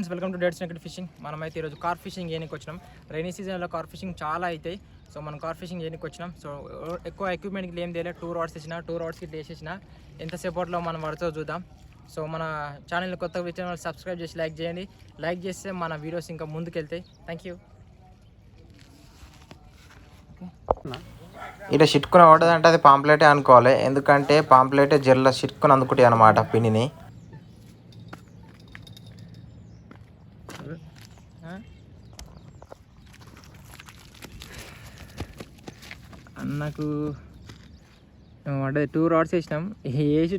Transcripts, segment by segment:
Friends welcome to dates next fishing మనమైతే ఈరోజు car fishing చేయడానికి వచ్చినాం. రైనీ సీజన్లో కార్ ఫిషింగ్ చాలా అవుతాయి సో మనం కార్ ఫిషింగ్ చేయడానికి వచ్చినాం. సో ఎక్కువ ఎక్విప్మెంట్కి ఏం తెలియదు. టూ రాడ్స్ ఇచ్చిన టూ రాడ్స్కి వేసేసిన ఎంతసేపట్లో మనం పడుతుందో చూద్దాం. సో మన ఛానల్ని కొత్తగా వచ్చిన వాళ్ళు సబ్స్క్రైబ్ చేసి లైక్ చేయండి. లైక్ చేస్తే మన వీడియోస్ ఇంకా ముందుకు వెళ్తాయి థ్యాంక్ యూ ఇలా షిట్కుని పడదంటే అది పాంప్లెటే అనుకోవాలి. ఎందుకంటే పాంప్లెటే జెల్ల షిట్కుని అందుకుంటాయి అనమాట పిన్నిని అన్నకు అంటే టూ రాడ్స్ వేసినాం. వేసి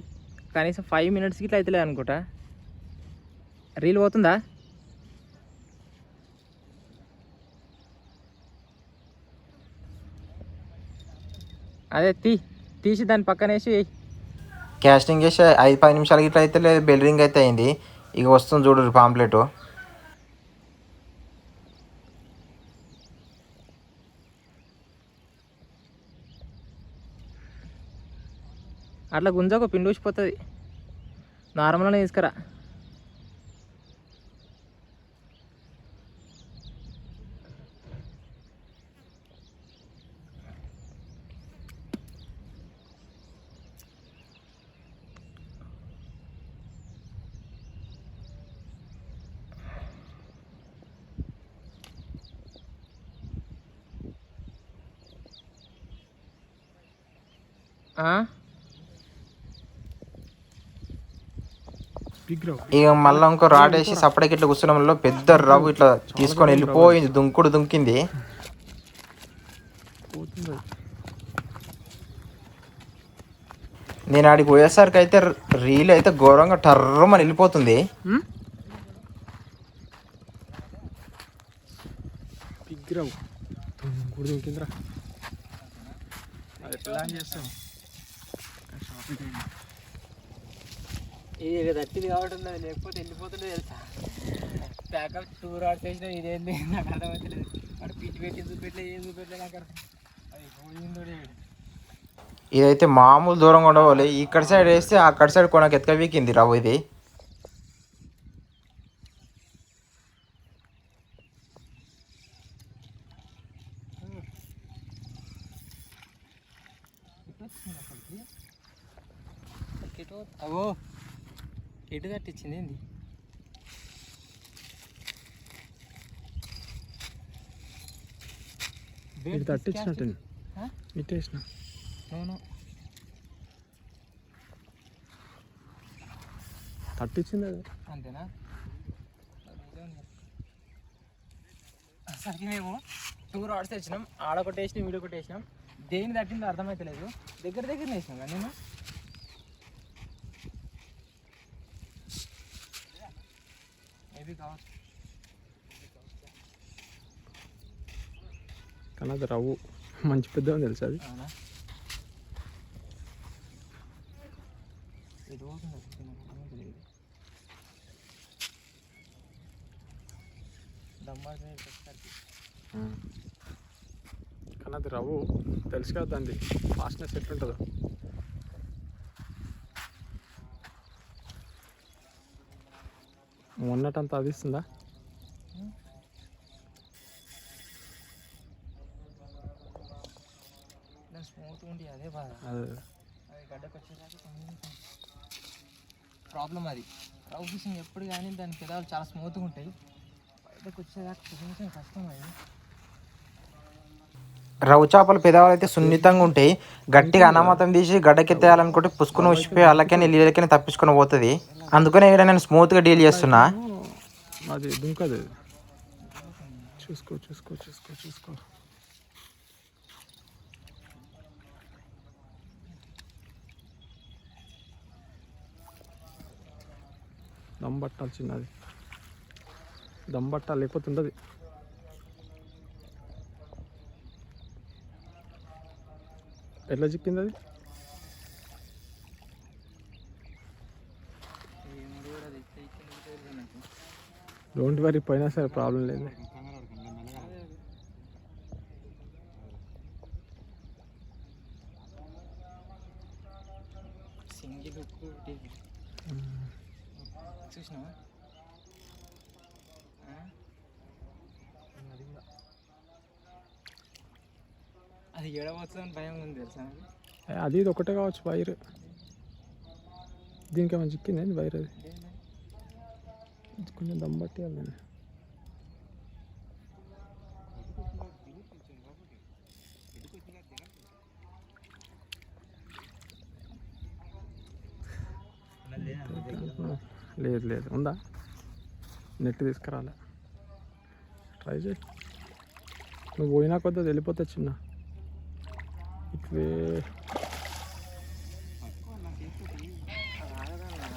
కనీసం ఫైవ్ మినిట్స్కి ఇట్లా అవుతలేదు అనుకుంటా. రీల్ పోతుందా? అదే తీ తీసి దాని పక్కన వేసి క్యాస్టింగ్ చేసి ఐదు పది నిమిషాలకి ఇట్లా అయితే లేదు బెల్లరింగ్ అయితే అయింది. ఇక వస్తుంది చూడు పాంప్లెట్. అట్లా గుంజకు పిండి ఊసిపోతుంది నార్మల్గానే తీసుకురా ఆ? ఇక మళ్ళీ ఇంకో రాడేసి వేసి సపరేట్ ఇట్లా కూర్చున్నాంలో పెద్ద రవ్వు ఇట్లా తీసుకొని వెళ్ళిపోయింది దుంకుడు దుంకింది. నేను ఆడికి పోయేసరికి అయితే రీల్ అయితే ఘోరంగా టర్రమని వెళ్ళిపోతుంది. ప్లాన్ చేస్తాం ఇది తట్టిది కాబట్టి ఉన్నది లేకపోతే వెళ్ళిపోతుండే తెలుసా? ప్యాకప్ టూ రాడ్స్ వేసిన ఇదేంది? నాకు అర్థమవుతలేదు. వాడు పిచ్చి పెట్టి చూపెట్టలే ఏం చూపెట్టలే నాకు అర్థం. అది పోయిందో లేదో. ఇదైతే మామూలు దూరంగా ఉండవాలి ఇక్కడ సైడ్ వేస్తే అక్కడ సైడ్ కొనకు ఎత్తుక వీకింది రవ్వు ఇది. ఎటు అవో ఎటు తట్టించింది ఏంది? ఇట్టేసిన అవును తట్టించింది అంతేనా? అసలు మేము టూ రాడ్స్ తెచ్చినాం. ఆడ వేసినాం వీడియో ఒకటి వేసినాం. దేని తట్టిందో అర్థమైతలేదు. దగ్గర దగ్గర వేసినాం కదా నేను మేబీ కావచ్చు కానీ అది? రవ్వు మంచి పెద్ద తెలుసు అది కానీ అది రవ్వు తెలుసు కదా దాన్ని ఫాస్ట్నెస్ ఎట్లుంటుందో. మొన్నటంతా అది ఇస్తుందా ప్రాబ్లం అది. రౌ ఫిషింగ్ ఎప్పుడు కానీ దాని పెదాలు చాలా స్మూత్గా ఉంటాయి. బయటకు వచ్చేదాకా కొంచెం కష్టం అది. రవ్వు చేపలు పెదవులు అయితే సున్నితంగా ఉంటాయి గట్టిగా అన్నమతం తీసి గడ్డకెత్తేయాలనుకుంటే పుసుకుని వచ్చిపోయి అలాకైనా నీళ్ళకైనా తప్పించుకొని పోతుంది. అందుకనే ఇక్కడ నేను స్మూత్గా డీల్ చేస్తున్నా. అది దుంకదు. చూసుకో చూసుకో చూసుకో చూసుకో. దమ్ పట్టాలి చిన్నది. దమ్ పట్టాలి లేకపోతే ఉండదు. ఎట్లా చిక్కింది అది? డోంట్ వరీ పోయినా సరే ప్రాబ్లం లేదు. ఉక్కు చూసినావా? అది ఏడవచ్చుదని భయం ఉంది తెలుసా అది ఇది ఒకటే కావచ్చు వైర్. దీనికి ఏమైనా చిక్కింది వైర్ అది? కొంచెం దమ్ పట్టేయాలి నేను లేదు లేదు. ఉందా? నెట్ తీసుకురాలే. ట్రై చేయి. నువ్వు పోయినా కొద్దిగా వెళ్ళిపోతా చిన్న.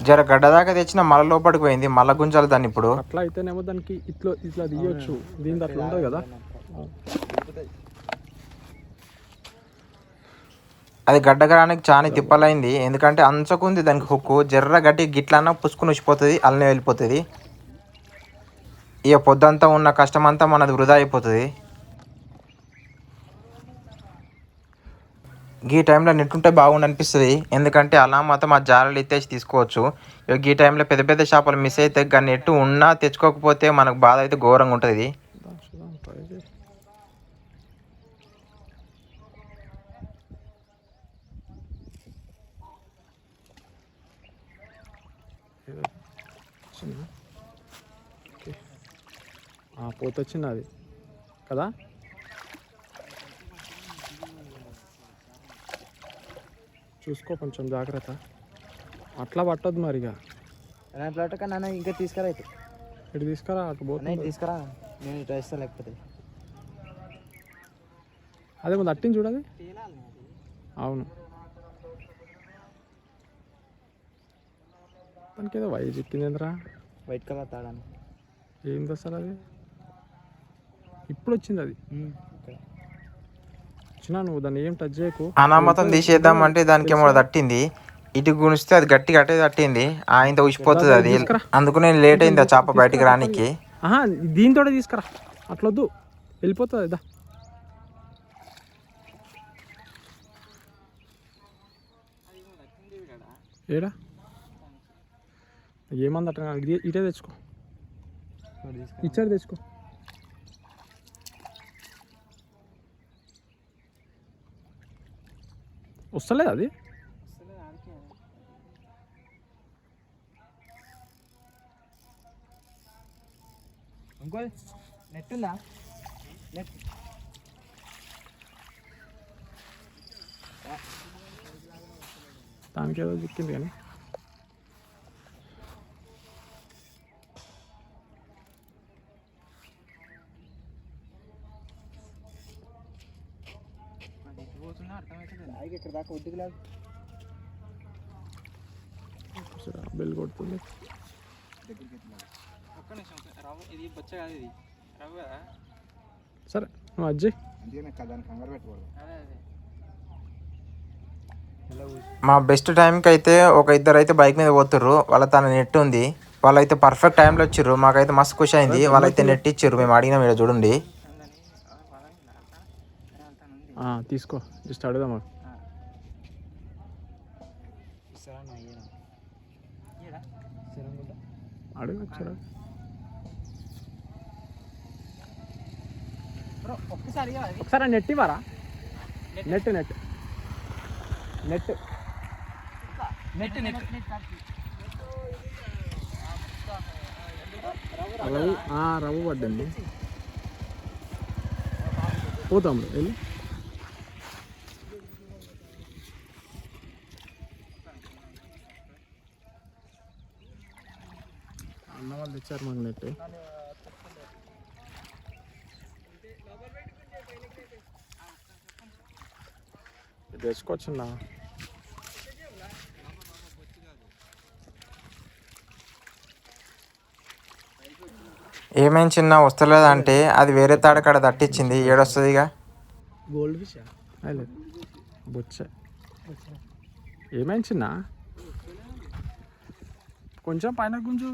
జర గడ్డ దాకా తెచ్చిన మళ్ళీ లోపలికి పోయింది మళ్ళీ గుంజాలి దాన్ని ఇప్పుడు. అట్లా అయితేనేమో దానికి ఇట్లా ఇట్లా తీయొచ్చు. దీని అట్లా ఉంటుంది కదా. అది గడ్డగరానికి చాలా తిప్పలైంది. ఎందుకంటే అంచకుంది దానికి హుక్కు. జర్ర గట్టి గిట్లన్నా పుసుకుని వచ్చిపోతుంది అల్లనే వెళ్ళిపోతుంది. ఇక పొద్దంతా ఉన్న కష్టమంతా మనది వృధా అయిపోతుంది. ఈ టైంలో నెట్టుంటే బాగుండు అనిపిస్తుంది ఎందుకంటే అలా మాత్రం ఆ జాలలు ఎత్తేసి తీసుకోవచ్చు. ఇక ఈ టైంలో పెద్ద పెద్ద చేపలు మిస్ అయితే గా నెట్ ఉన్నా తెచ్చుకోకపోతే మనకు బాధ అయితే ఘోరంగా ఉంటుంది పోతొచ్చింది అది. కదా? చూసుకో కొంచెం జాగ్రత్త. అట్లా పట్టొద్దు మరి ఇక అలాంటి ప్లాట్ కన్నా ఇంకా తీసుకురా అయితే. ఇటు తీసుకురా? అటు పోతుంది. తీసుకురా. నేను ఇట్లా ఇస్తా లేకపోతే. అదే ముందు అట్టింది చూడది అవును. దానికి ఏదో వైజ్ ఎక్కిందేంద్రా వైట్ కలర్ తాడాను ఏంది అసలు అది? ఇప్పుడు వచ్చింది అది. వచ్చినా నువ్వు దాన్ని ఏం టచ్ చేయకు. అనామతం తీసేద్దామంటే దానికి ఏమో తట్టింది? ఇటు గుణిస్తే అది గట్టిగా అట్టే తట్టింది. ఆయన ఉసిపోతుంది అది. అందుకనే లేట్ అయింది ఆ చేప బయటికి రానికి. ఆహా దీంతో తీసుకురా. అట్లొద్దు. వెళ్ళిపోతుంది ఇదా ఏడా? ఏమంది అట్లా ఇటే తెచ్చుకో. ఇచ్చాడు తెచ్చుకో. వస్తలేదు అది? ఇంకో నెట్ ఉందా? నెట్. దానికి ఏదో చిక్కింది కానీ. బెల్ కొడుతుంది. ఒక్క నిమిషం రవ్వ ఇది బొచ్చ కాదు ఇది. రవ్వ. సరే నువ్వు అజ్జయ్ మా బెస్ట్ టైంకి అయితే ఒక ఇద్దరు అయితే బైక్ మీద పోతుర్రు. వాళ్ళ తన నెట్ ఉంది. వాళ్ళైతే పర్ఫెక్ట్ టైంలో వచ్చిర్రు. మాకైతే మస్తు ఖుషి అయింది. వాళ్ళైతే నెట్ ఇచ్చిర్రు. మేము అడిగినాం ఇక్కడ చూడండి. ఆ, తీసుకో. జస్ట్ అడుగుదాం వాడు. ఇస్తారా నా ఈయన ఈయన సిరంగుడ్డ అడుగు ఒకసారి. బ్రో ఒక్కసారి ఇవ్వాలి. ఒకసారి నెట్ ఇవ్వరా? Net. Net net. Net. Net రవ్వు ఆ, రవ్వు పడ్డండి. పోతాం వెళ్ళి. తెచ్చారు మాకు నెట్ తెచ్చుకోవచ్చున్నా ఏమేం చిన్న వస్తలేదు అంటే అది వేరే తాడకాడ తట్టించింది ఏడొస్తుందిగా? Gold fish? బొచ్చ. ఏమైంది చిన్న? కొంచెం పైన గుంజు.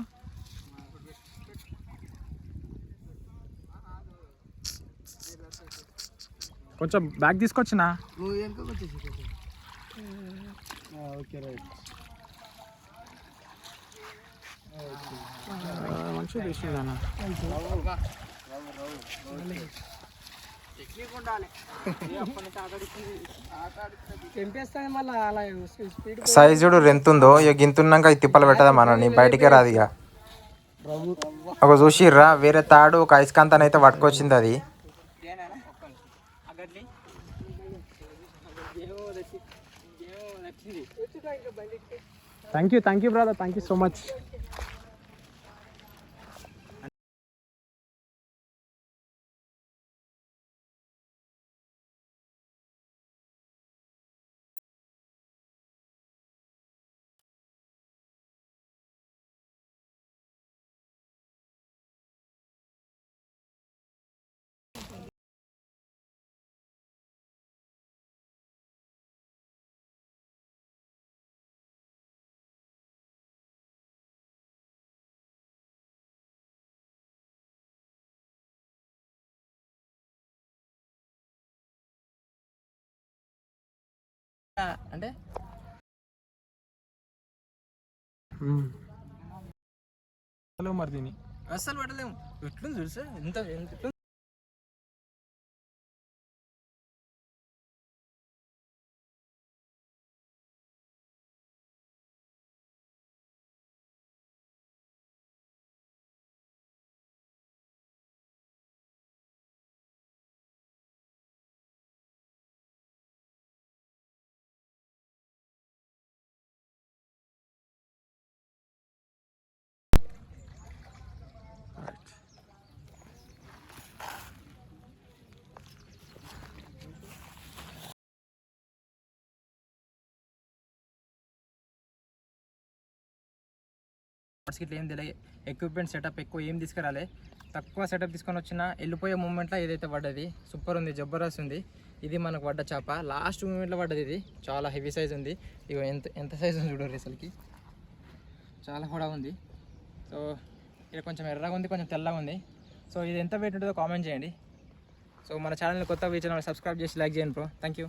కొంచెం బ్యాగ్ తీసుకొచ్చినా? నువ్వు వెనుకకు వచ్చేసి ఓకే రైట్. మంచిగా తీసిందన్న తెంపేస్తాను మళ్ళీ అలా స్పీడ్ సైజు చూడు ఎంత ఉందో? ఇక గింతున్నాక ఇది తిప్పలు పెట్టదా మన? నీ బయటికే రాదు ఇక ఒక చూసిర్రా వేరే తాడు ఒక ఐస్కాంతాన్ని అయితే పట్టుకొచ్చింది అది. Thank you thank you brother thank you so much అంటే? హలో మరి దీని అస్సలు పడలేము ఎట్లుంది తెలుసా? ఎంత ఎంత ఇట్లా ఏం తెలియదు. ఎక్విప్మెంట్ సెటప్ ఎక్కువ ఏం తీసుకురాలే. తక్కువ సెటప్ తీసుకొని వచ్చిన వెళ్ళిపోయే మూమెంట్లో ఏదైతే పడ్డది సూపర్ ఉంది జబర్దస్త్ ఉంది ఇది మనకు పడ్డ చేప. లాస్ట్ మూమెంట్లో పడ్డది ఇది. చాలా హెవీ సైజ్ ఉంది. ఇగో ఎంత ఎంత సైజ్ ఉంది చూడరు అసలుకి. చాలా కూడా ఉంది. సో ఇక్కడ కొంచెం ఎర్రగా ఉంది కొంచెం తెల్లగా ఉంది. సో ఇది ఎంత వెయిట్ ఉంటుందో కామెంట్ చేయండి. సో మన ఛానల్ని కొత్త వీచిన సబ్స్క్రైబ్ చేసి లైక్ చేయండి బ్రో థ్యాంక్ యూ